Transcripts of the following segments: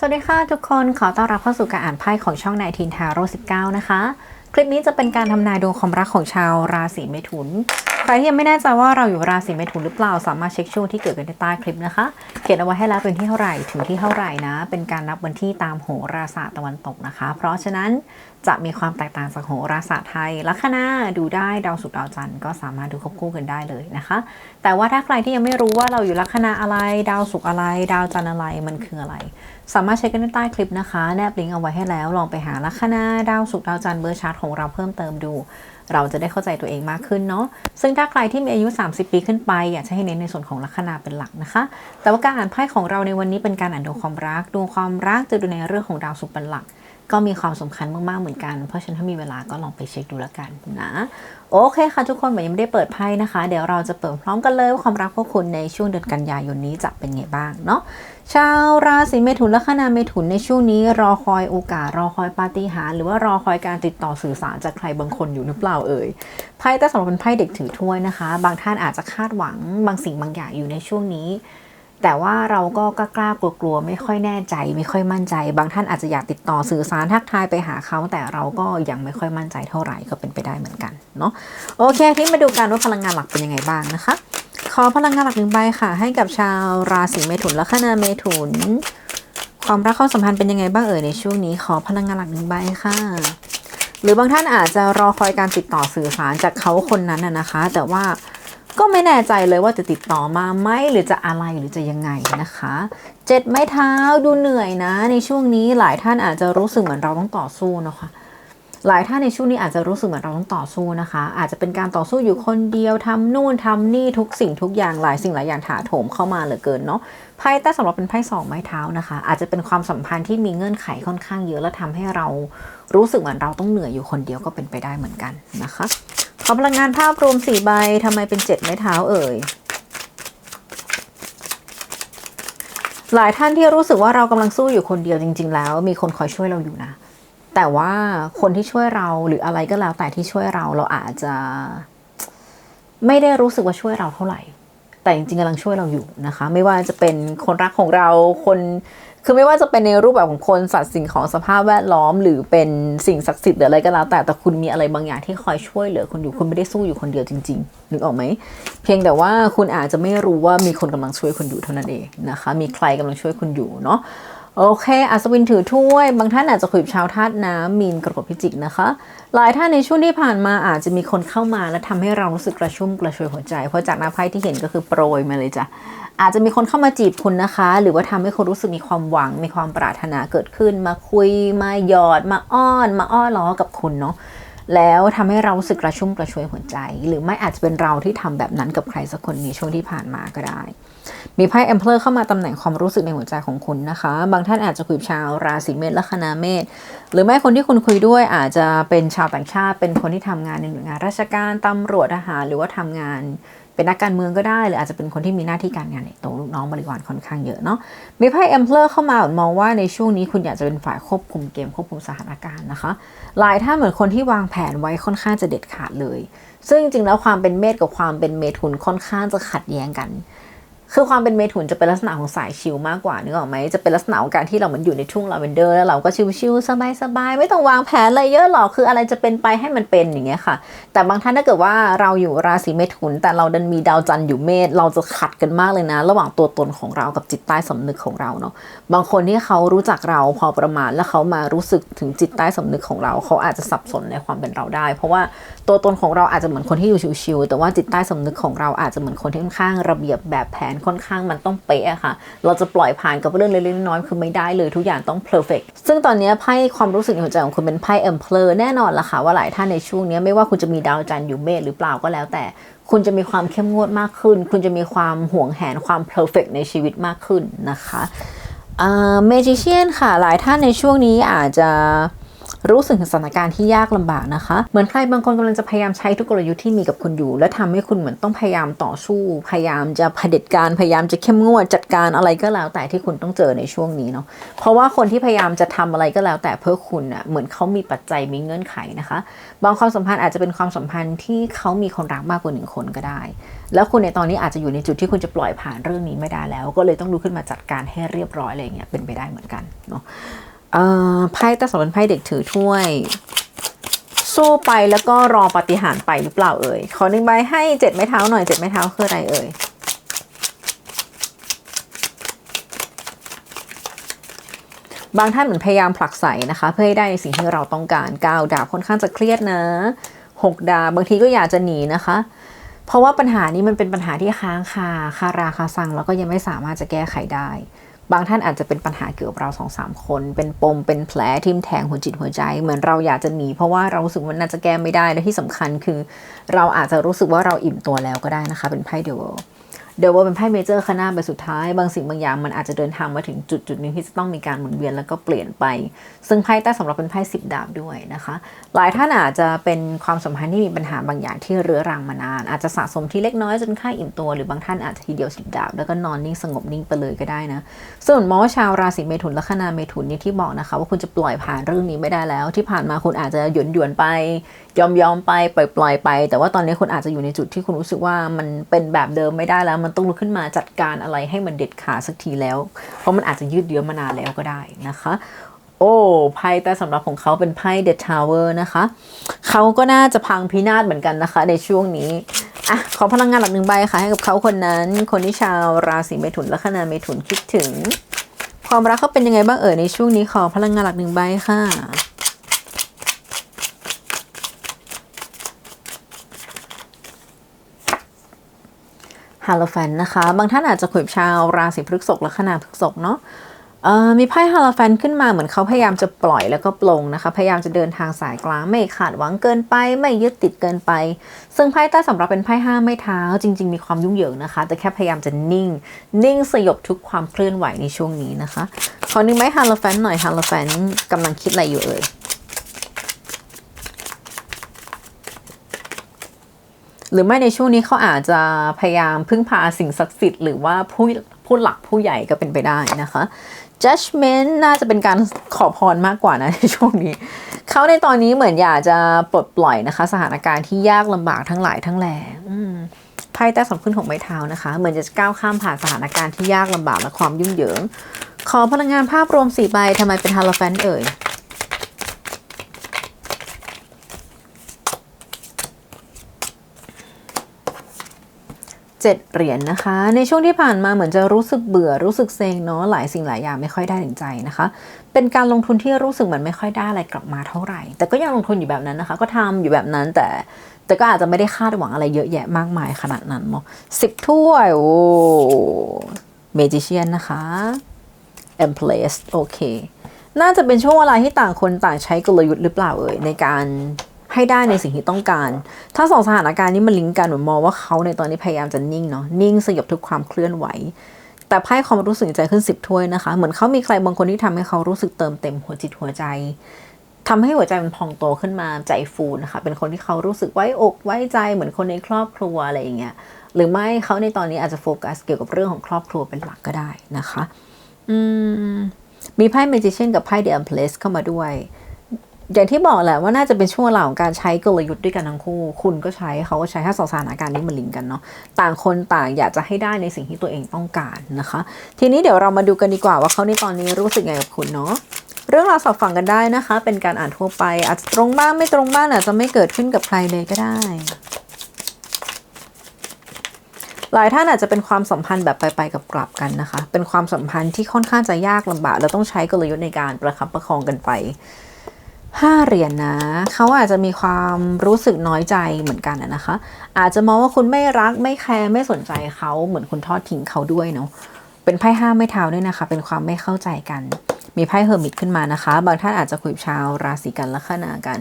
สวัสดีค่ะทุกคนขอต้อนรับเข้าสู่การอ่านไพ่ของช่องนายทีนทาโร่19 นะคะ คลิปนี้จะเป็นการทำนายดวงความรักของชาวราศีเมถุน ใครที่ยังไม่แน่ใจว่าเราอยู่ราศีเมถุนหรือเปล่า สามารถเช็คช่วงที่เกิดกันในใต้คลิปนะคะ เขียนเอาไว้ให้แล้วเป็นที่เท่าไหร่ถึงที่เท่าไหร่นะ เป็นการนับวันที่ตามโหราศาสตร์ตะวันตกนะคะ เพราะฉะนั้นจะมีความแตกต่างจากโหราศาสตร์ไทย ลัคนาดูได้ดาวศุกร์ดาวจันทร์ก็สามารถดูควบคู่กันได้เลยนะคะ แต่ว่าถ้าใครที่ยังไม่รู้ว่าเราอยู่ลัคนาอะไร ดาวศุกร์อะไร ดาวจันทร์อะไรมันคืออะไร สามารถเช็คกันได้ใต้คลิปนะคะ แนบลิงก์เอาไว้ให้แล้ว ลองไปหาลัคนาดาวศุกดาวจันทร์เบอร์ชาร์ตของเราเพิ่มเติมดู เราจะได้เข้าใจตัวเองมากขึ้นเนาะ ซึ่งถ้าใครที่มีอายุ 30 ปีขึ้นไป อยากจะให้เน้นในส่วนของลัคนาเป็นหลักนะคะ แต่ว่าการอ่านไพ่ของเราในวันนี้เป็นการอ่านดวงความรัก ดวงความรักจะดูในเรื่องของดาวศุกเป็นหลักก็มีความสำคัญมากๆ เหมือนกัน เพราะฉะนั้นถ้ามีเวลาก็ลองไปเช็คดูแล้วกันนะ โอเคค่ะทุกคนเหมือนยังไม่ได้เปิดไพ่นะคะ เดี๋ยวเราจะเปิดพร้อมกันเลยว่าความรักพวกคุณในช่วงเดือนกันยายนนี้จะเป็นไงบ้างเนาะ ชาวราศีเมถุนและคณาเมถุนในช่วงนี้รอคอยโอกาสรอคอยปาฏิหาริย์หรือว่ารอคอยการติดต่อสื่อสารจากใครบางคนอยู่หรือเปล่าเอ่ยไพ่แต่สำหรับเป็นไพ่เด็กถือถ้วยนะคะ บางท่านอาจจะคาดหวังบางสิ่งบางอย่างอยู่ในช่วงนี้ แต่ว่าเราก็กล้ากลัวกลัวไม่ค่อยแน่ใจ ไม่ค่อยมั่นใจ บางท่านอาจจะอยากติดต่อสื่อสารทักทายไปหาเขา แต่เราก็ยังไม่ค่อยมั่นใจเท่าไหร่ก็เป็นไปได้เหมือนกันเนาะโอเคทีนี้มาดูกันว่าพลังงานหลักเป็นยังไงบ้างนะคะ ขอพลังงานหลักหนึ่งใบค่ะ ให้กับชาวราศีเมถุนและคณาเมถุน ความรักความสัมพันธ์เป็นยังไงบ้างเอ่ยในช่วงนี้ ขอพลังงานหลักหนึ่งใบค่ะ หรือบางท่านอาจจะรอคอยการติดต่อสื่อสารจากเขาคนนั้นนะคะ แต่ว่าก็ไม่แน่ใจเลยว่าจะติดต่อมาไหมหรือจะอะไรหรือจะยังไงนะคะ เจ็ดไม้เท้าดูเหนื่อยนะ ในช่วงนี้หลายท่านอาจจะรู้สึกเหมือนเราต้องต่อสู้นะคะ หลายท่านในช่วงนี้อาจจะรู้สึกเหมือนเราต้องต่อสู้นะคะ อาจจะเป็นการต่อสู้อยู่คนเดียวทำนู่นทำนี่ทุกสิ่งทุกอย่างหลายสิ่งหลายอย่างถาโถมเข้ามาเหลือเกินเนาะไพ่ใต้สำหรับเป็นไพ่สองไม้เท้านะคะ อาจจะเป็นความสัมพันธ์ที่มีเงื่อนไขค่อนข้างเยอะและทำให้เรารู้สึกเหมือนเราต้องเหนื่อยอยู่คนเดียวก็เป็นไปได้เหมือนกันนะคะขอพลังงานภาพรวมสี่ใบทำไมเป็นเจ็ดไม้เท้าเอ่ยหลายท่านที่รู้สึกว่าเรากำลังสู้อยู่คนเดียวจริง ๆ แล้ว มีคนคอยช่วยเราอยู่นะ แต่ว่าคนที่ช่วยเราหรืออะไรก็แล้ว แต่ที่ช่วยเราเราอาจจะ ไม่ได้รู้สึกว่าช่วยเราเท่าไหร่ แต่จริงๆกำลังช่วยเราอยู่นะคะ ไม่ว่าจะเป็นคนรักของเราคนคือไม่ว่าจะเป็นในรูปแบบของคนสัตว์สิ่งของสภาพแวดล้อม หรือเป็นสิ่งศักดิ์สิทธิ์หรืออะไรก็แล้ว แต่แต่คุณมีอะไรบางอย่างที่คอยช่วยเหลือคุณอยู่คุณไม่ได้สู้อยู่คนเดียวจริงๆนึกออกไหมเพียงแต่ว่าคุณอาจจะไม่รู้ว่ามีคนกำลังช่วยคุณอยู่เท่านั้นเองนะคะ มีใครกำลังช่วยคุณอยู่เนาะ โอเค อัศวินถือถ้วย บางท่านอาจจะคุยกับชาวธาตุน้ำมีนกรกฎพิจิกนะคะ หลายท่านในช่วงที่ผ่านมาอาจจะมีคนเข้ามาและทำให้เรารู้สึกกระชุ่มกระชวยหัวใจ เพราะจากหน้าไพ่ที่เห็นก็คือโปรยมาเลยจ้ะ อาจจะมีคนเข้ามาจีบคุณนะคะ หรือว่าทำให้คุณรู้สึกมีความหวัง มีความปรารถนาเกิดขึ้น มาคุย มาหยอด มาอ้อน มาอ้อล้อกับคุณเนาะ แล้วทำให้เรารู้สึกกระชุ่มกระชวยหัวใจ หรือไม่อาจจะเป็นเราที่ทำแบบนั้นกับใครสักคนในช่วงที่ผ่านมาก็ได้ มีไพ่เอมเพลอร์เข้ามาตำแหน่งความรู้สึกในหัวใจของคุณนะคะ บางท่านอาจจะคุยกับชาวราศีเมษและคณาเมษหรือไม่คนที่คุณคุยด้วยอาจจะเป็นชาวต่างชาติ เป็นคนที่ทำงานในหน่วยงาน ราชการตำรวจทหารหรือว่าทำงานเป็นนักการเมืองก็ได้หรืออาจจะเป็นคนที่มีหน้าที่การงานในโตลูกน้องบริวารค่อนข้างเยอะเนาะมีไพ่เอมเพลอร์เข้ามามองว่าในช่วงนี้คุณอยากจะเป็นฝ่ายควบคุมเกมควบคุมสถานการณ์นะคะหลายท่านเหมือนคนที่วางแผนไว้ค่อนข้างจะเด็ดขาดเลย ซึ่งจริงๆแล้วความเป็นเมษกับความเป็นเมถุนค่อนข้างจะขัดแย้งกัน คือความเป็นเมถุนจะเป็นลักษณะของสายชิลมากกว่านึกออกไหมจะเป็นลักษณะของการที่เราเหมือนอยู่ในทุ่งลาเวนเดอร์แล้วเราก็ชิลๆสบายๆไม่ต้องวางแผนอะไรเยอะหรอกคืออะไรจะเป็นไปให้มันเป็นอย่างเงี้ยค่ะ แต่บางท่านถ้าเกิดว่าเราอยู่ราศีเมถุน แต่เราดันมีดาวจันทร์อยู่เมษเราจะขัดกันมากเลยนะ ระหว่างตัวตนของเรากับจิตใต้สำนึกของเราเนาะบางคนที่เขารู้จักเราพอประมาณแล้วเขามารู้สึกถึงจิตใต้สำนึกของเรา เขาอาจจะสับสนในความเป็นเราได้ เพราะว่า ตัวตนของเราอาจจะเหมือนคนที่อยู่ชิวๆแต่ว่าจิตใต้สำนึกของเราอาจจะเหมือนคนที่ค่อนข้างระเบียบแบบแผนค่อนข้างมันต้องเป๊ะค่ะ เราจะปล่อยผ่านกับเรื่องเล็กๆน้อยๆคือไม่ได้เลยทุกอย่างต้อง perfect ซึ่งตอนนี้ไพ่ความรู้สึกในหัวใจของคุณเป็นไพ่ Emperor แน่นอนละค่ะว่าหลายท่านในช่วงนี้ไม่ว่าคุณจะมีดาวจันทร์อยู่เมษหรือเปล่าก็แล้วแต่คุณจะมีความเข้มงวดมากขึ้น คุณจะมีความห่วงแหนความ perfect ในชีวิตมากขึ้นนะคะเมจิเชียนค่ะ หลายท่านในช่วงนี้อาจจะ รู้สึกถึงสถานการณ์ที่ยากลำบากนะคะ เหมือนใครบางคนกำลังจะพยายามใช้ทุกกลยุทธ์ที่มีกับคุณอยู่ และทำให้คุณเหมือนต้องพยายามต่อสู้ พยายามจะเผด็จการพยายามจะเข้มงวดจัดการอะไรก็แล้วแต่ที่คุณต้องเจอในช่วงนี้เนาะเพราะว่าคนที่พยายามจะทำอะไรก็แล้วแต่เพื่อคุณอะเหมือนเขามีปัจจัยมีเงื่อนไขนะคะ บางความสัมพันธ์อาจจะเป็นความสัมพันธ์ที่เขามีคนรักมากกว่าหนึ่งคนก็ได้ แล้วคุณในตอนนี้อาจจะอยู่ในจุดที่คุณจะปล่อยผ่านเรื่องนี้ไม่ได้แล้ว ก็เลยต้องลุกขึ้นมาจัดการให้เรียบร้อยอะไรเงี้ยเป็นไปได้เหมือนกันเนาะ ไพ่แต่สำเป็นไพ่เด็กถือถ้วย สู้ไปแล้วก็รอปฏิหารไปหรือเปล่าเอ่ย ขอหนึ่งใบให้เจ็ดไม้เท้าหน่อยเจ็ดไม้เท้าคืออะไรเอ่ยบางท่านเหมือนพยายามผลักไสนะคะ เพื่อให้ได้ในสิ่งที่เราต้องการก้าวดาบค่อนข้างจะเครียดนะหกดาบบางทีก็อยากจะหนีนะคะ เพราะว่าปัญหานี้มันเป็นปัญหาที่ค้างคาคาราคาซังแล้วก็ยังไม่สามารถจะแก้ไขได้ บางท่านอาจจะเป็นปัญหาเกี่ยวกับเราสองสามคน เป็นปม เป็นแผลทิ่มแทงหัวจิตหัวใจ เหมือนเราอยากจะหนีเพราะว่าเรารู้สึกว่าน่าจะแก้ไม่ได้ และที่สำคัญคือ เราอาจจะรู้สึกว่าเราอิ่มตัวแล้วก็ได้นะคะ เป็นไพ่เดว เดี๋ยวว่าเป็นไพ่เมเจอร์ข้างหน้าใบสุดท้าย บางสิ่งบางอย่างมันอาจจะเดินทางมาถึงจุดจุดหนึ่งที่จะต้องมีการหมุนเวียนแล้วก็เปลี่ยนไป ซึ่งไพ่ใต้สำหรับเป็นไพ่สิบดาบด้วยนะคะ หลายท่านอาจจะเป็นความสัมพันธ์ที่มีปัญหาบางอย่างที่เรื้อรังมานาน อาจจะสะสมที่เล็กน้อยจนค่าอิ่มตัว หรือบางท่านอาจจะทีเดียวสิบดาบ แล้วก็นอนนิ่งสงบนิ่งไปเลยก็ได้นะ ส่วนมอชาวราศีเมถุนและคนาเมถุนนี่ที่บอกนะคะ ว่าคุณจะปล่อยผ่านเรื่องนี้ไม่ได้แล้ว ที่ผ่านมาคุณอาจจะหยวนหยวนไป ยอมยอมไปปล่อยปล่อยไป แต่ว่าตอนนี้คุณอาจจะอยู่ในจุดที่คุณรู้สึกว่ามันเป็นแบบเดิมไม่ได้แล้วมันต้องลุกขึ้นมาจัดการอะไรให้มันเด็ดขาดสักทีแล้ว เพราะมันอาจจะยืดเยื้อมานานแล้วก็ได้นะคะ โอ้ไพ่แต่สำหรับของเขาเป็นไพ่เด e ทาวเวอร์นะคะ เขาก็น่าจะพังพินาศเหมือนกันนะคะ ในช่วงนี้อะขอพลังงานหลักหนึ่งใบค่ะให้กับเขาคนนั้น คนที่ชาวราศีเมถุนและคนาเมถุนคิดถึง ความรักเขาเป็นยังไงบ้างเอ่ยในช่วงนี้ขอพลังงานหลักหนึ่งใบค่ะ ฮาโลแฟนนะคะ บางท่านอาจจะคุยกับชาวราศีพฤษภและคณาพฤษภเนาะมีไพ่ฮาโลแฟนขึ้นมาเหมือนเขาพยายามจะปล่อยแล้วก็ปลงนะคะ พยายามจะเดินทางสายกลางไม่ขาดหวังเกินไป ไม่ยึดติดเกินไป ซึ่งไพ่ใต้สำหรับเป็นไพ่ห้าไม่เท้า จริง ๆ มีความยุ่งเหยิงนะคะ แต่แค่พยายามจะนิ่ง นิ่งสยบทุกความเคลื่อนไหวในช่วงนี้นะคะขอหนึ่งไม้ฮาโลแฟนหน่อยฮาโลแฟนกำลังคิดอะไรอยู่เอ่ย หรือไม่ในช่วงนี้เขาอาจจะพยายามพึ่งพาสิ่งศักดิ์สิทธิ์หรือว่าผู้ผู้หลักผู้ใหญ่ก็เป็นไปได้นะคะ judgment น่าจะเป็นการขอพรมากกว่านะในช่วงนี้ เขาในตอนนี้เหมือนอยากจะปลดปล่อยนะคะ สถานการณ์ที่ยากลำบากทั้งหลายทั้งแหล่ไพ่ใต้สองขึ้นของไม้เท้านะคะ เหมือนจะก้าวข้ามผ่านสถานการณ์ที่ยากลำบากและความยุ่งเหยิง ขอพลังงานภาพรวมสี่ใบทำไมเป็นฮาโลแฟนเอ่ย เจ็ดเหรียญนะคะ ในช่วงที่ผ่านมาเหมือนจะรู้สึกเบื่อรู้สึกเซ็งเนาะหลายสิ่งหลายอย่างไม่ค่อยได้ถึงใจนะคะ เป็นการลงทุนที่รู้สึกเหมือนไม่ค่อยได้อะไรกลับมาเท่าไหร่ แต่ก็ยังลงทุนอยู่แบบนั้นนะคะ ก็ทำอยู่แบบนั้นแต่แต่ก็อาจจะไม่ได้คาดหวังอะไรเยอะแยะมากมายขนาดนั้นเนาะสิบถ้วยโอ้เมจิเชียนนะคะ e m p l a c e โอเคน่าจะเป็นช่วงเวลาที่ต่างคนต่างใช้กลยุทธ์หรือเปล่าเอ่ยในการ ให้ได้ในสิ่งที่ต้องการ ถ้าสองสถานการณ์นี้มันลิงก์กันหนูมองว่าเขาในตอนนี้พยายามจะนิ่งเนาะนิ่งสยบทุกความเคลื่อนไหว แต่ไพ่ความรู้สึกใจขึ้นสิบถ้วยนะคะ เหมือนเขามีใครบางคนที่ทำให้เขารู้สึกเติมเต็มหัวจิตหัวใจทำให้หัวใจมันพองโตขึ้นมาใจฟูนะคะ เป็นคนที่เขารู้สึกไว้อกไว้ใจเหมือนคนในครอบครัวอะไรอย่างเงี้ยหรือไม่เขาในตอนนี้อาจจะโฟกัสเกี่ยวกับเรื่องของครอบครัวเป็นหลักก็ได้นะคะ อืมมีไพ่ Magician กับไพ่ The Empress เข้ามาด้วย อย่างที่บอกแหละว่าน่าจะเป็นช่วงเวลาของการใช้กลยุทธ์ด้วยกันทั้งคู่ คุณก็ใช้เขาก็ใช้ถ้าสองสถานการณ์นี้มันลิงกันเนาะต่างคนต่างอยากจะให้ได้ในสิ่งที่ตัวเองต้องการนะคะ ทีนี้เดี๋ยวเรามาดูกันดีกว่าว่าเขาในตอนนี้รู้สึกไงกับคุณเนาะเรื่องราวสอบฟังกันได้นะคะ เป็นการอ่านทั่วไป อาจจะตรงบ้างไม่ตรงบ้างอาจจะไม่เกิดขึ้นกับใครเลยก็ได้ หลายท่านอาจจะเป็นความสัมพันธ์แบบไปไปกับกลับกันนะคะ เป็นความสัมพันธ์ที่ค่อนข้างจะยากลำบาก และต้องใช้กลยุทธ์ในการประคับประคองกันไป ห้าเหรียญนะ เขาอาจจะมีความรู้สึกน้อยใจเหมือนกันนะคะ อาจจะมองว่าคุณไม่รักไม่แคร์ไม่สนใจเขาเหมือนคุณทอดทิ้งเขาด้วยเนาะเป็นไพ่ห้าไม่เท้าด้วยนะคะ เป็นความไม่เข้าใจกัน มีไพ่เฮอร์มิตขึ้นมานะคะ บางท่านอาจจะคุยชาวราศีกันลัคนากัน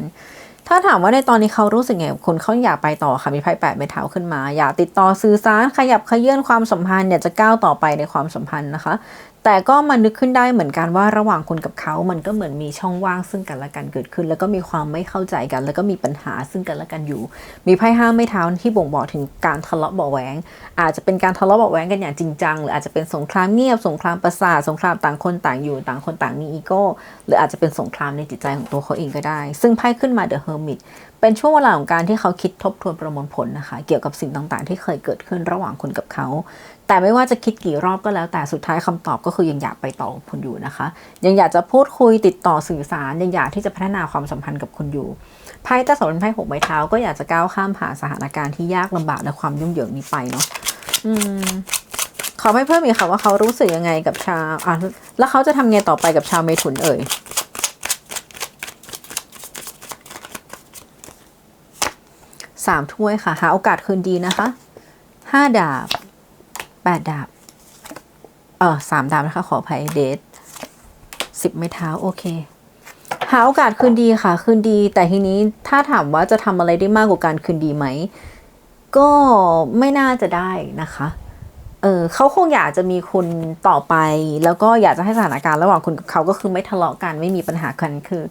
ถ้าถามว่าในตอนนี้เขารู้สึกไงคุณเขาอยากไปต่อค่ะมีไพ่แปดไม้เท้าขึ้นมา อยากติดต่อสื่อสารขยับขยื่นความสัมพันธ์อยากจะก้าวต่อไปในความสัมพันธ์นะคะ แต่ก็มานึกขึ้นได้เหมือนกันว่าระหว่างคุณกับเขา มันก็เหมือนมีช่องว่างซึ่งกันและกันเกิดขึ้น แล้วก็มีความไม่เข้าใจกัน แล้วก็มีปัญหาซึ่งกันและกันอยู่ มีไพ่ห้าไม่เท้าที่บ่งบอกถึงการทะเลาะเบาแหวงอาจจะเป็นการทะเลาะเบาแหวงกันอย่างจริงจังหรืออาจจะเป็นสงครามเงียบสงครามประสาทสงครามต่างคนต่างอยู่ต่างคนต่างมีอีโก้หรืออาจจะเป็นสงครามในจิตใจของตัวเขาเองก็ได้ ซึ่งไพ่ขึ้นมา The Hermit เป็นช่วงเวลาของการที่เขาคิดทบทวนประมวลผลนะคะ เกี่ยวกับสิ่งต่างๆ ที่เคยเกิดขึ้นระหว่างคุณกับเขา แต่ไม่ว่าจะคิดกี่รอบก็แล้ว แต่สุดท้ายคำตอบก็คือยังอยากไปต่อกับคุณอยู่นะคะ ยังอยากจะพูดคุยติดต่อสื่อสาร ยังอยากที่จะพัฒนาความสัมพันธ์กับคุณอยู่ไพ่ตาสนไพ่หกใบเท้าก็อยากจะก้าวข้ามผ่านสถานการณ์ที่ยากลำบากและความยุ่งเหยิงนี้ไปเนาะอืมขอให้เพิ่มอีกค่ะว่าเขารู้สึกยังไงกับชาวอะแล้วเขาจะทำไงต่อไปกับชาวเมถุนเอ่ยสามถ้วยค่ะ หาโอกาสคืนดีนะคะห้าดาบ แปดดาบ เออสามดาบนะคะ ขออภัยเดทสิบไม้เท้า โอเค หาโอกาสคืนดีค่ะ คืนดี แต่ทีนี้ถ้าถามว่าจะทำอะไรได้มากกว่าการคืนดีไหม ก็ไม่น่าจะได้นะคะเออเขาคงอยากจะมีคุณต่อไป แล้วก็อยากจะให้สถานการณ์ระหว่างคุณกับเขาก็คือไม่ทะเลาะกันไม่มีปัญหากันคือ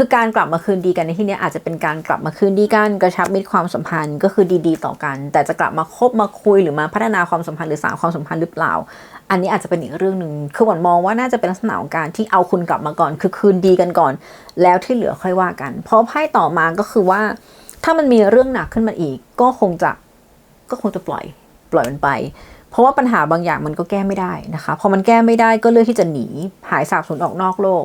คือการกลับมาคืนดีกันในที่นี้อาจจะเป็นการกลับมาคืนดีกันกระชับมิตรความสัมพันธ์ก็คือดี ๆ ต่อกัน แต่จะกลับมาคบมาคุยหรือมาพัฒนาความสัมพันธ์หรือสานความสัมพันธ์หรือเปล่า อันนี้อาจจะเป็นอีกเรื่องหนึ่งคือหวันมองว่าน่าจะเป็นลักษณะของการที่เอาคุณกลับมาก่อน คือคืนดีกันก่อน แล้วที่เหลือค่อยว่ากัน เพราะไพ่ต่อมาก็คือว่า ถ้ามันมีเรื่องหนักขึ้นมาอีก ก็คงจะก็คงจะปล่อยปล่อยมันไปเพราะว่าปัญหาบางอย่างมันก็แก้ไม่ได้นะคะ พอมันแก้ไม่ได้ก็เลือกที่จะหนี หายสาบสูญออกนอกโลก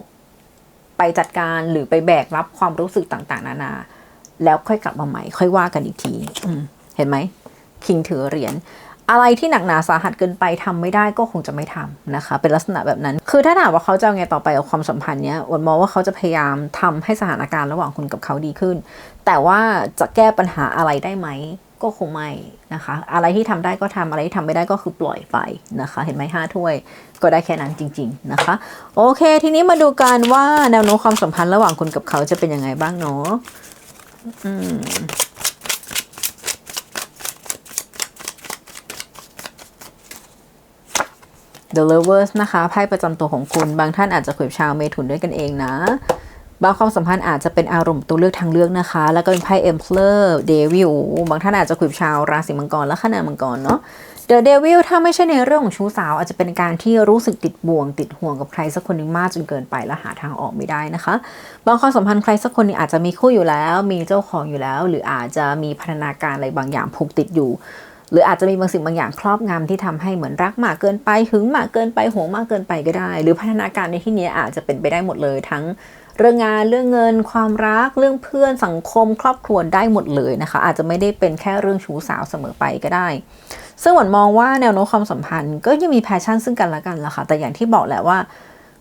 จัดการหรือไปแบกรับความรู้สึกต่างๆ นานา แล้วค่อยกลับมาใหม่ ค่อยว่ากันอีกทีเห็นไหมคิงถือเหรียญอะไรที่หนักหนาสาหัสเกินไปทำไม่ได้ก็คงจะไม่ทำนะคะ เป็นลักษณะแบบนั้น คือถ้าถามว่าเขาจะไงต่อไปกับความสัมพันธ์เนี้ยอวนมองว่าเขาจะพยายามทำให้สถานการณ์ระหว่างคุณกับเขาดีขึ้น แต่ว่าจะแก้ปัญหาอะไรได้ไหม ก็คงไม่นะคะ อะไรที่ทำได้ก็ทำอะไรที่ทำไม่ได้ก็คือปล่อยไปนะคะ เห็นไหมห้าถ้วยก็ได้แค่นั้นจริง ๆนะคะ โอเค ทีนี้มาดูกันว่าแนวโน้มความสัมพันธ์ระหว่างคุณกับเขาจะเป็นยังไงบ้างเนาะอืม The Lovers นะคะไพ่ประจำตัวของคุณ บางท่านอาจจะคุยกับชาวเมถุนด้วยกันเองนะ บางความสัมพันธ์อาจจะเป็นอารมณ์ตัวเลือกทางเลือกนะคะ แล้วก็เป็นไพ่ Emperor Devil บางท่านอาจจะคุยชาวราศีมังกรและขนามังกรเนาะ The Devil ถ้าไม่ใช่ในเรื่องของชู้สาว อาจจะเป็นการที่รู้สึกติดบ่วง ติดห่วงกับใครสักคนหนึ่งมากจนเกินไปและหาทางออกไม่ได้นะคะ บางความสัมพันธ์ใครสักคนนึงอาจจะมีคู่อยู่แล้ว มีเจ้าของอยู่แล้ว หรืออาจจะมีพัฒนาการอะไรบางอย่างผูกติดอยู่ หรืออาจจะมีบางสิ่งบางอย่างครอบงำที่ทำให้เหมือนรักมากเกินไปหึงมากเกินไปหวงมากเกินไปก็ได้ หรือพัฒนาการในที่นี้อาจจะเป็นไปได้หมดเลยทั้ง เรื่องงานเรื่องเงิน ความรักเรื่องเพื่อนสังคมครอบครัวได้หมดเลยนะคะ อาจจะไม่ได้เป็นแค่เรื่องชู้สาวเสมอไปก็ได้ ซึ่งหวันมองว่าแนวโน้มความสัมพันธ์ก็ยังมีแพชชั่นซึ่งกันและกันล่ะค่ะแต่อย่างที่บอกแหละว่า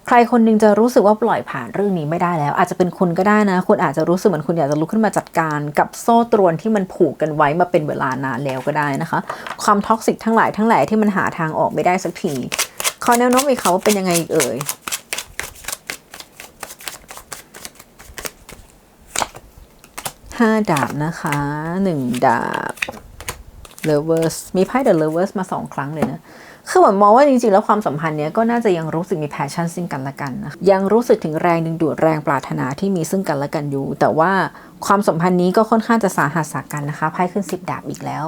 ใครคนหนึงจะรู้สึกว่าปล่อยผ่านเรื่องนี้ไม่ได้แล้ว อาจจะเป็นคุณก็ได้นะ คุณอาจจะรู้สึกเหมือนคุณอยากจะลุกขึ้นมาจัดการกับโซ่ตรวนที่มันผูกกันไว้มาเป็นเวลานานแล้วก็ได้นะคะ ความท็อกซิกทั้งหลายทั้งหล่ที่มันหาทางออกไม่ได้สักทีขอแนวโน้มอีกค่ะว่าเป็นยังไงเอ่ย ห้าดาบนะคะหนึ่งดาบ lovers มีไพ่ the lovers มาสองครั้งเลยนะ คือเหมือนมองว่าจริงๆ แล้วความสัมพันธ์เนี้ยก็น่าจะยังรู้สึกมีแพชชั่นซึ่งกันและกันนะ ยังรู้สึกถึงแรงดึงดูดแรงปรารถนาที่มีซึ่งกันและกันอยู่ แต่ว่าความสัมพันธ์นี้ก็ค่อนข้างจะสาหัสสากันนะคะ ไพ่ขึ้นสิบดาบอีกแล้ว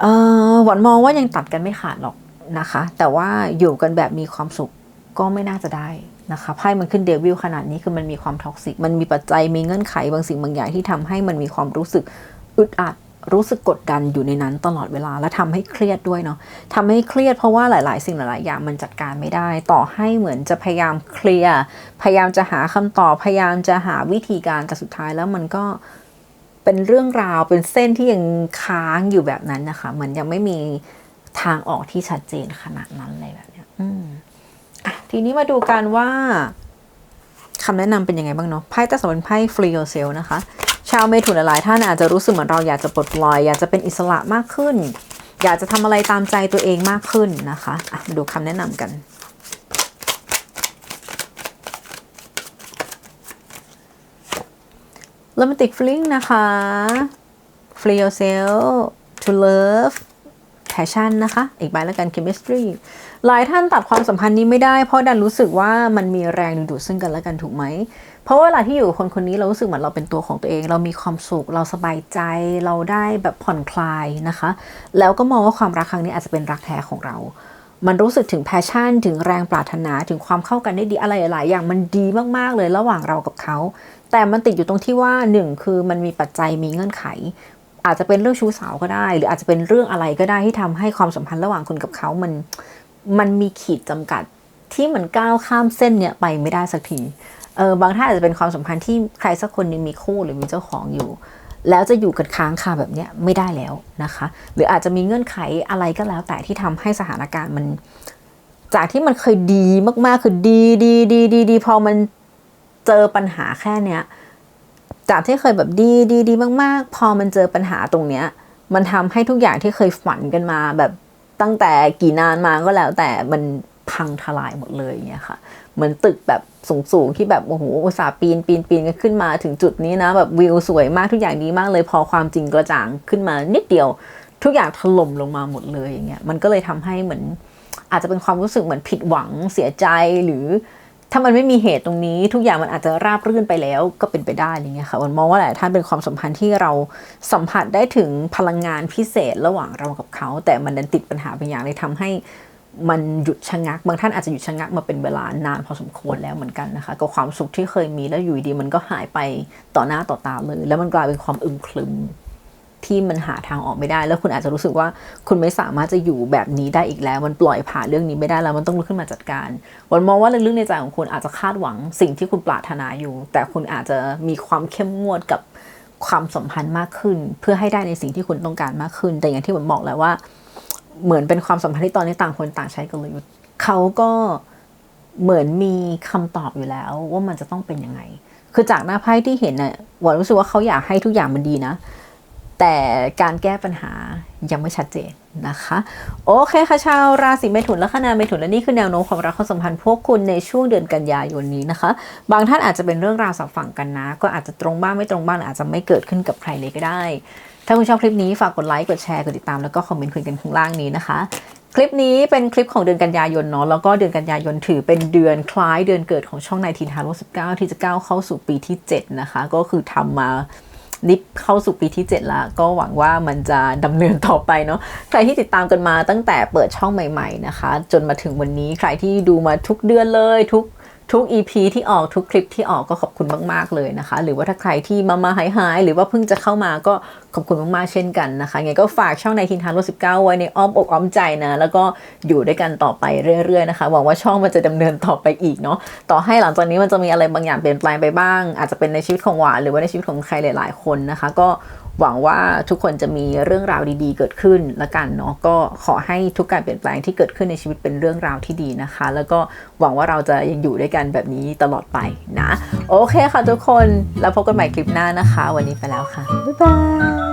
เออหวันมองว่ายังตัดกันไม่ขาดหรอกนะคะ แต่ว่าอยู่กันแบบมีความสุขก็ไม่น่าจะได้ นะคะไพ่มันขึ้นเดวิลขนาดนี้คือมันมีความท็อกซิก มันมีปัจจัยมีเงื่อนไขบางสิ่งบางอย่างที่ทำให้มันมีความรู้สึกอึดอัดรู้สึกกดดันอยู่ในนั้นตลอดเวลาและทำให้เครียดด้วยเนาะทำให้เครียดเพราะว่าหลาย ๆ สิ่งหลาย ๆ อย่างมันจัดการไม่ได้ ต่อให้เหมือนจะพยายามเคลียร์พยายามจะหาคำตอบพยายามจะหาวิธีการแต่สุดท้ายแล้วมันก็เป็นเรื่องราวเป็นเส้นที่ยังค้างอยู่แบบนั้นนะคะเหมือนยังไม่มีทางออกที่ชัดเจนขนาดนั้นเลยแบบเนี้ย อืม อะทีนี้มาดูกันว่าคำแนะนำเป็นยังไงบ้างเนาะไพ่ตะสวรรค์ไพ่ free yourself นะคะ ชาวเมถุนหลายๆท่านอาจจะรู้สึกเหมือนเราอยากจะปลดปล่อย อยากจะเป็นอิสระมากขึ้น อยากจะทำอะไรตามใจตัวเองมากขึ้นนะคะอะมาดูคำแนะนำกัน romantic feeling นะคะ free yourself to love passion นะคะ อีกใบแล้วกัน chemistry หลายท่านตัดความสัมพันธ์นี้ไม่ได้ เพราะดันรู้สึกว่ามันมีแรงดึงดูดซึ่งกันและกันถูกไหม เพราะเวลาที่อยู่คนคนนี้เรารู้สึกเหมือนเราเป็นตัวของตัวเอง เรามีความสุข เราสบายใจ เราได้แบบผ่อนคลายนะคะ แล้วก็มองว่าความรักครั้งนี้อาจจะเป็นรักแท้ของเรา มันรู้สึกถึงแพชชั่น ถึงแรงปรารถนา ถึงความเข้ากันได้ดีอะไรหลายอย่างมันดีมากๆเลยระหว่างเรากับเขา แต่มันติดอยู่ตรงที่ว่าหนึ่งคือมันมีปัจจัยมีเงื่อนไขอาจจะเป็นเรื่องชู้สาวก็ได้ หรืออาจจะเป็นเรื่องอะไรก็ได้ที่ทำให้ความสัมพันธ์ระหว่างคุณกับเขามัน มันมีขีดจำกัดที่มันก้าวข้ามเส้นเนี่ยไปไม่ได้สักทีเออบางท่านอาจจะเป็นความสัมพันธ์ที่ใครสักคนหนึงมีคู่หรือมีเจ้าของอยู่ แล้วจะอยู่กันค้างคาแบบนี้ไม่ได้แล้วนะคะ หรืออาจจะมีเงื่อนไขอะไรก็แล้ว แต่ที่ทำให้สถานการณ์มัน จากที่มันเคยดีมากๆคือดีดีดีดีดีพอมันเจอปัญหาแค่เนี้ยจากที่เคยแบบดีดีดีมาก ๆ พอมันเจอปัญหาตรงเนี้ย มันทำให้ทุกอย่างที่เคยฝันกันมาแบบ ตั้งแต่กี่นานมาก็แล้ว แต่มันพังทลายหมดเลยอย่างเงี้ยค่ะเหมือนตึกแบบสูงๆที่แบบโอ้โหอุตส่าห์ปีนปีนปีนกันขึ้นมาถึงจุดนี้นะแบบวิวสวยมากทุกอย่างดีมากเลย พอความจริงกระจ่างขึ้นมานิดเดียวทุกอย่างถล่มลงมาหมดเลยอย่างเงี้ยมันก็เลยทำให้เหมือนอาจจะเป็นความรู้สึกเหมือนผิดหวังเสียใจหรือ ถ้ามันไม่มีเหตุตรงนี้ทุกอย่างมันอาจจะราบรื่นไปแล้วก็เป็นไปได้อะไรเงี้ยค่ะวันมองว่าหลายท่านเป็นความสัมพันธ์ที่เราสัมผัสได้ถึงพลังงานพิเศษระหว่างเรากับเขา แต่มันดันติดปัญหาบางอย่างเลยทำให้มันหยุดชะงัก บางท่านอาจจะหยุดชะงักมาเป็นเวลานานพอสมควรแล้วเหมือนกันนะคะกับความสุขที่เคยมีแล้วอยู่ดีมันก็หายไปต่อหน้าต่อตาเลย แล้วมันกลายเป็นความอึมครึม ที่มันหาทางออกไม่ได้ แล้วคุณอาจจะรู้สึกว่าคุณไม่สามารถจะอยู่แบบนี้ได้อีกแล้ว มันปล่อยผ่านเรื่องนี้ไม่ได้แล้วมันต้องลุกขึ้นมาจัดการวันมองว่าลึกๆในใจของคุณอาจจะคาดหวังสิ่งที่คุณปรารถนาอยู่ แต่คุณอาจจะมีความเข้มงวดกับความสัมพันธ์มากขึ้น เพื่อให้ได้ในสิ่งที่คุณต้องการมากขึ้น แต่อย่างที่ผมบอกแล้วว่า เหมือนเป็นความสัมพันธ์ที่ตอนนี้ต่างคนต่างใช้กลยุทธ์เขาก็เหมือนมีคำตอบอยู่แล้วว่ามันจะต้องเป็นยังไง คือจากหน้าไพ่ที่เห็นน่ะวันรู้สึกว่าเขาอยากให้ทุกอย่างมันดีนะ แต่การแก้ปัญหายังไม่ชัดเจนนะคะ โอเคค่ะชาวราศีเมถุนและคณาเมถุนและนี่คือแนวโน้มความรักความสัมพันธ์พวกคุณในช่วงเดือนกันยายนนี้นะคะ บางท่านอาจจะเป็นเรื่องราวสับฝั่งกันนะ ก็อาจจะตรงบ้างไม่ตรงบ้างหรืออาจจะไม่เกิดขึ้นกับใครเลยก็ได้ ถ้าคุณชอบคลิปนี้ฝากกดไลค์กดแชร์กดติดตามแล้วก็คอมเมนต์คุยกันข้างล่างนี้นะคะคลิปนี้เป็นคลิปของเดือนกันยายนเนาะแล้วก็เดือนกันยายนถือเป็นเดือนคล้ายเดือนเกิดของช่องในทีนฮาร์โล19ที่จะก้าวเข้าสู่ปีที่ 7 นะคะ ก็คือทำมา นิปเข้าสู่ปีที่7ละก็หวังว่ามันจะดำเนินต่อไปเนาะใครที่ติดตามกันมาตั้งแต่เปิดช่องใหม่ๆนะคะ จนมาถึงวันนี้ใครที่ดูมาทุกเดือนเลยทุกทุก EP ที่ออกทุกคลิปที่ออกก็ขอบคุณมาก ๆ เลยนะคะ หรือว่าถ้าใครที่มามาหายหายๆหรือว่าเพิ่งจะเข้ามาก็ อบคุณมากๆเช่นกันนะคะไงก็ฝากช่องในทินทานรถสิบเก้าไว้ในอ้อมอกอ้อมใจนะ แล้วก็อยู่ด้วยกันต่อไปเรื่อยๆนะคะหวังว่าช่องมันจะดำเนินต่อไปอีกเนาะต่อให้หลังจากนี้มันจะมีอะไรบางอย่างเปลี่ยนแปลงไปบ้าง อาจจะเป็นในชีวิตของหวานหรือว่าในชีวิตของใครหลาย ๆ คนนะคะ ก็หวังว่าทุกคนจะมีเรื่องราวดี ๆ เกิดขึ้นละกันเนาะก็ขอให้ทุกการเปลี่ยนแปลงที่เกิดขึ้นในชีวิตเป็นเรื่องราวที่ดีนะคะ แล้วก็หวังว่าเราจะยังอยู่ด้วยกันแบบนี้ตลอดไปนะ โอเคค่ะทุกคนแล้วพบกันใหม่คลิปหน้านะคะ วันนี้ไปแล้วค่ะบ๊ายบาย